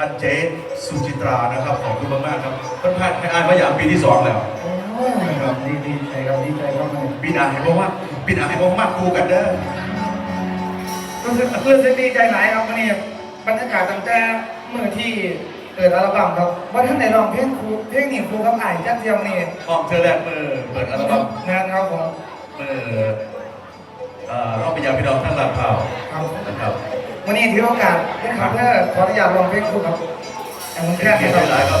อันเจสุจิตรานะครับขอบคุณมากๆครับเพื่อนพลาดให้อายมาอย่างปีที่สองแล้วโอ้ยครับดีดีใจครับดีใจครับปีหนาให้บอกว่าปีหนาให้บอกมากครูกันเด้อรู้สึกรู้สึกดีใจหลายครับวันนี้บรรยากาศตั้งแต่เมื่อที่เกิดอัลบั้มครับว่าท่านได้ร้องเพลงครูเพลงนี้ครูกับไอ้จัดเทียมนี่ออกเธอแรกมือเปิดอัลบั้มงานครับผมมือเอ่อรอบปริญญาพี่น้องทั้งหลักข่าวครับนะครับ วันนี้ถือโอกาสได้ขับเพื่อขออนุญาตลองเพลงคู่ครับแต่มันแค่เกียนี้รติครับหลายครับ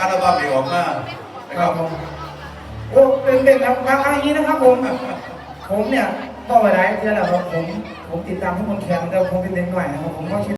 อัลบั้มนี้ออกมานะครับผมโอ้เป็นเป็นครับครั้งนี้นะครับผม ผมเนี่ยก็ไปได้เจอแล้วครับผมผมติดตามทุกคนแข่งแต่ผมเป็นเด็กหน่อยนะครับผมก็คิด